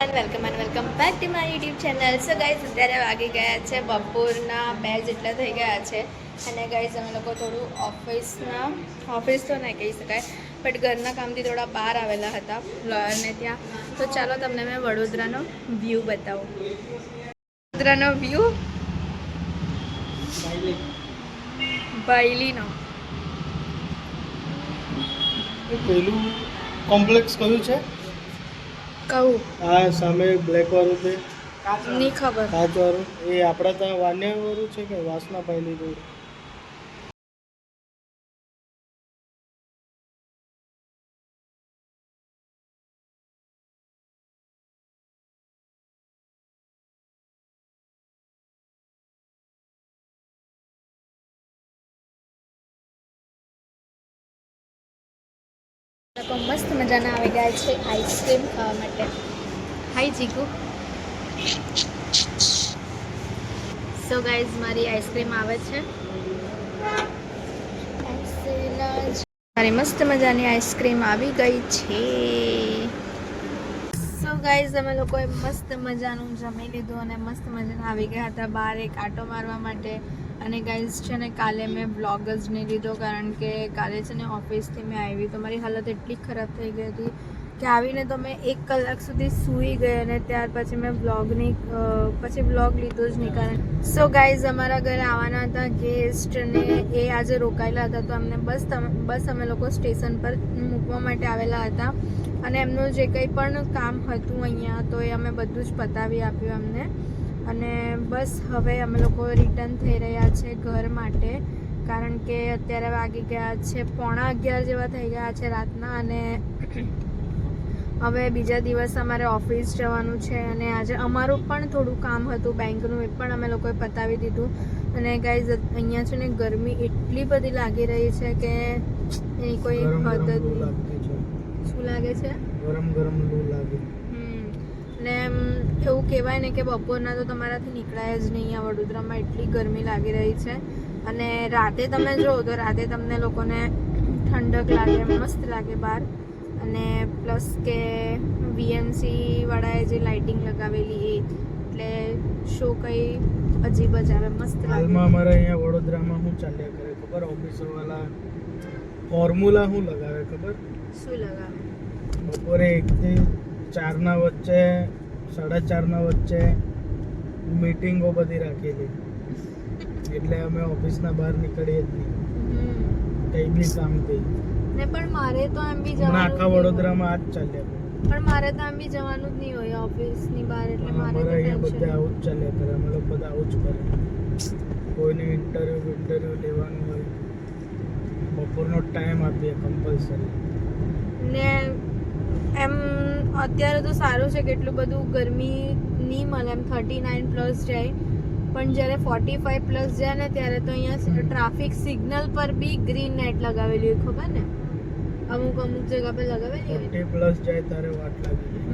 Welcome and welcome back to my YouTube channel so guys અત્યારે વાગી ગયા છે બપોરના બે જેટલા થઈ ગયા છે. અને ગાઈઝ અમે લોકો થોડું ઓફિસના ઓફિસ તો નહીં કહી શકાય બટ ઘરના કામથી થોડા બહાર આવેલા હતા. લોયરને ત્યાં તો ચાલો તમને મેં વડોદરાનો વ્યૂ બતાવું. વડોદરાનો વ્યૂ બાયલીનો. પેલું કોમ્પ્લેક્સ કયું છે? કહું? આ સામે બ્લેક વાળું છે. નહીં ખબર. કાચ વાળું. એ આપણા ત્યાં વાન્યા વાળું છે કે વાસના પહેલી રોડ લોકો મસ્ત મજાના આવી ગયા છે આઈસ્ક્રીમ ખાવા માટે. હાય જીગુ. સો ગાઈઝ મારી આઈસ્ક્રીમ આવે છે. મારી મસ્ત મજાની આઈસ્ક્રીમ આવી ગઈ છે. સો ગાઈઝ અમે લોકોએ મસ્ત મજાનું જમી લીધું અને મસ્ત મજાના આવી ગયા હતા બહાર એક આટો મારવા માટે. અને ગાઈઝ છે ને, કાલે મેં બ્લોગ જ નહીં લીધો કારણ કે કાલે છે ને ઓફિસથી મેં આવી તો મારી હાલત એટલી ખરાબ થઈ ગઈ હતી કે આવીને તો મેં એક કલાક સુધી સૂઈ ગઈ અને ત્યાર પછી મેં બ્લોગની પછી વ્લોગ લીધો જ નહીં કારણ સો ગાઈઝ અમારા ઘરે આવવાના હતા ગેસ્ટ ને એ આજે રોકાયેલા હતા તો અમને બસ બસ અમે લોકો સ્ટેશન પર મૂકવા માટે આવેલા હતા અને એમનું જે કંઈ પણ કામ હતું અહીંયા તો એ અમે બધું જ પતાવી આપ્યું અમને. બસ હવે અમે લોકો રિટર્ન થઈ રહ્યા છે ઘર માટે. કારણ કે અત્યારે વાગી ગયા છે પોણા અગિયાર જેવા થઈ ગયા છે રાતના અને હવે બીજા દિવસ અમારે ઓફિસ જવાનું છે અને આજે અમારું પણ થોડું કામ હતું બેંકનું એ પણ અમે લોકોએ પતાવી દીધું. અને ગાઈઝ અહીંયા છે ને ગરમી એટલી બધી લાગી રહી છે કે એની કોઈ હદ જ નહીં. શું લાગે છે? ગરમ ગરમ લૂ લાગે. એવું કહેવાય ને કે બપોરના તો તમારાથી નીકળાય જ નહીં. આ વડોદરામાં એટલી ગરમી લાગી રહી છે. અને રાતે તમે જો તો રાતે તમને લોકોને ઠંડક લાગે મસ્ત લાગે બહાર. અને પ્લસ કે વીએમસી વાળાએ જે લાઇટિંગ લગાવેલી એ એટલે શો કંઈ અજીબ જ આવે મસ્ત હાલમાં લાગે અમારે અહીંયા વડોદરામાં શું ચાલ્યા કરે ખબર? ઓફિસર વાળા ફોર્મ્યુલા શું લગાવે ખબર? શું લગાવે? બપોરે એકથી ચારના વચ્ચે સાડા ચારના વચ્ચે મીટિંગો બધી રાખેલી. એટલે અમે ઓફિસના બહાર નીકળીએ જ નહીં. કંઈ બી કામથી ને પણ મારે તો એમ બી જવાનું આખા. વડોદરામાં આજ ચાલ્યા પણ મારે તો એમ બી જવાનું જ નહીં હોય ઓફિસની બહાર એટલે મારે તો અહીંયા બધા આવું જ ચાલ્યા કરે. અમે લોકો બધા આવું જ કરે. કોઈને ઇન્ટરવ્યુ ઇન્ટરવ્યુ લેવાનું હોય. બપોરનો ટાઈમ આપીએ કમ્પલસરી ને એમ અત્યારે તો સારું છે કે એટલું બધું ગરમી નહીં મળે એમ થર્ટી નાઇન પ્લસ જાય. પણ જ્યારે ફોર્ટી ફાઈવ પ્લસ જાય ને ત્યારે તો અહીંયા ટ્રાફિક સિગ્નલ પર બી ગ્રીન નેટ લગાવેલી હોય ખબર ને? અમુક અમુક જગ્યા પર લગાવેલી હોય. પ્લસ જાય ત્યારે વાટ લાગી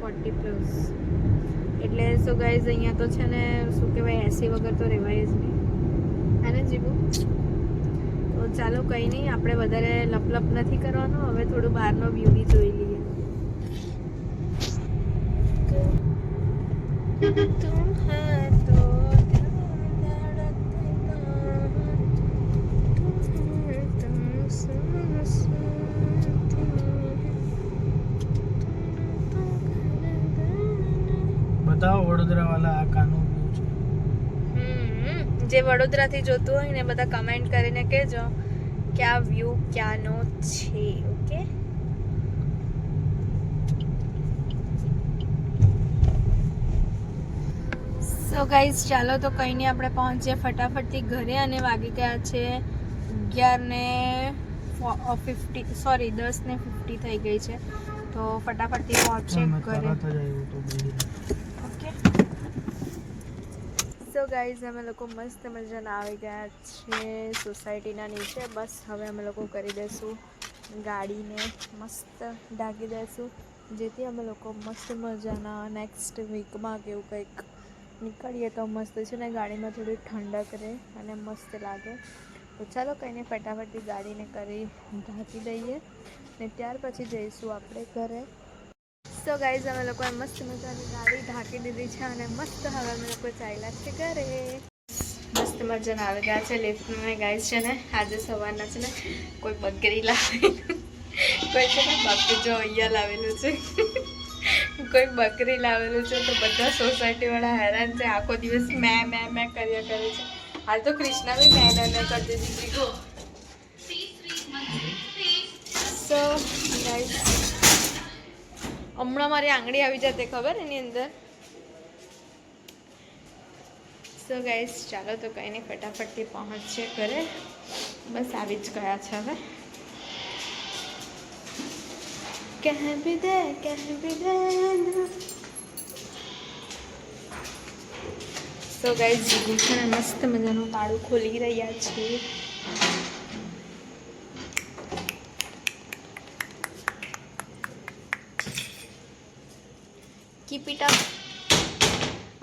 ફોર્ટી પ્લસ એટલે સો ગાઈઝ અહીંયા તો છે ને શું કહેવાય એસી વગર તો રહેવાય જ નહીં. અને જીવું તો ચાલો કંઈ નહીં આપણે વધારે લપલપ નથી કરવાનું. હવે થોડું બહારનો વ્યૂ બી જોઈ લઈએ. બધા વડોદરા વાળા આ કાનું વ્યૂ છે? જે વડોદરાથી જોતું હોય ને બધા કમેન્ટ કરીને કહેજો કે આ વ્યૂ ક્યાંનો છે ઓકે સો ગાઈઝ ચાલો તો કંઈ નહીં આપણે પહોંચીએ ફટાફટથી ઘરે અને વાગી ગયા છે અગિયાર ને ફિફ્ટી સોરી દસ ને ફિફ્ટી થઈ ગઈ છે. તો ફટાફટથી પહોંચીએ ઘરે. ઓકે. સો ગાઈઝ અમે લોકો મસ્ત મજાના આવી ગયા છે સોસાયટીના નીચે. બસ હવે અમે લોકો કરી દઈશું ગાડીને મસ્ત ઢાંકી દઈશું જેથી અમે લોકો મસ્ત મજાના નેક્સ્ટ વીકમાં કેવું કંઈક નીકળીએ તો મસ્ત છે ને ગાડીમાં થોડી ઠંડક રહે અને મસ્ત લાગે. તો ચાલો કહીને ફટાફટથી ગાડીને કરી ઢાંકી દઈએ ને ત્યાર પછી જઈશું આપણે ઘરે. સો ગાઈઝ અમે લોકોએ મસ્ત મજાની ગાડી ઢાંકી દીધી છે અને મસ્ત હવે અમે લોકો ચાલ્યા છે ઘરે. મસ્ત મજાના આવી ગયા છે લિફ્ટમાં ગાઈઝ છે ને. આજે સવારના છે ને કોઈ બકરી લાવે કોઈ છે ને બકરી જો અહીંયા લાવેલું છે. કોઈ બકરી લાવેલું છે તો બધા સોસાયટીવાળા હેરાન છે. આખો દિવસ મે મે મે કર્યા કરે છે. હાલ તો કૃષ્ણા બી મે મે કરતી દીધી ગો સો હમણાં મારી આંગળી આવી જતી ખબર એની અંદર? સો ગાઈસ ચાલો તો કંઈ નહીં ફટાફટથી પહોંચશે ઘરે. બસ આવી જ ગયા છે હવે. દે કહે ભી દે સો જીગુ છે મસ્ત મજાનું તાળું ખોલી રહ્યા છીએ. કીપ ઇટ અપ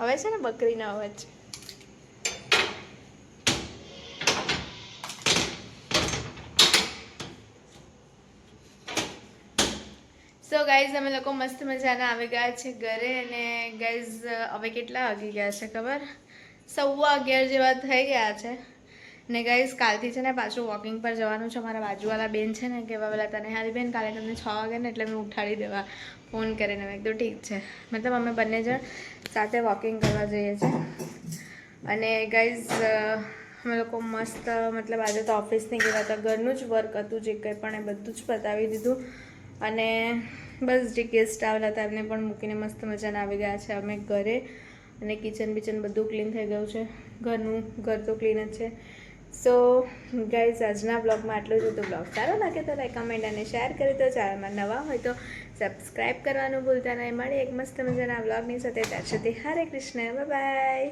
હવે છે ને બકરીના અવાજ. સો ગાઈઝ અમે લોકો મસ્ત મજાના આવી ગયા છે ઘરે અને ગાઈઝ હવે કેટલા વાગી ગયા છે ખબર? સવા અગિયાર જેવા થઈ ગયા છે. ને ગાઈઝ કાલથી છે ને પાછું વોકિંગ પર જવાનું છે. મારા બાજુવાળા બેન છે ને કહેવા પેલા તને હારી બેન, કાલે તમને છ વાગે ને એટલે મેં ઉઠાડી દેવા ફોન કરીને. મેં કીધું, ઠીક છે. મતલબ અમે બંને જણ સાથે વોકિંગ કરવા જઈએ છીએ. અને ગાઈઝ અમે લોકો મસ્ત, મતલબ આજે તો ઓફિસની ગયા હતા ઘરનું જ વર્ક હતું, જે કંઈ પણ એ બધું જ પતાવી દીધું. અને બસ જે ગેસ્ટ આવેલા હતા એમને પણ મૂકીને મસ્ત મજાના આવી ગયા છે અમે ઘરે. અને કિચન બિચન બધું ક્લીન થઈ ગયું છે. ઘરનું, ઘર તો ક્લીન જ છે. સો ગાઈઝ આજના બ્લોગમાં આટલું જ. હતું બ્લોગ સારો લાગે તો લાઈક કમેન્ટ અને શેર કરી દો. ચેનલમાં નવા હોય તો સબસ્ક્રાઈબ કરવાનું ભૂલતા નહીં. મળે એક મસ્ત મજાના બ્લોગની સાથે. ત્યાં સુધી હરે કૃષ્ણ. બાય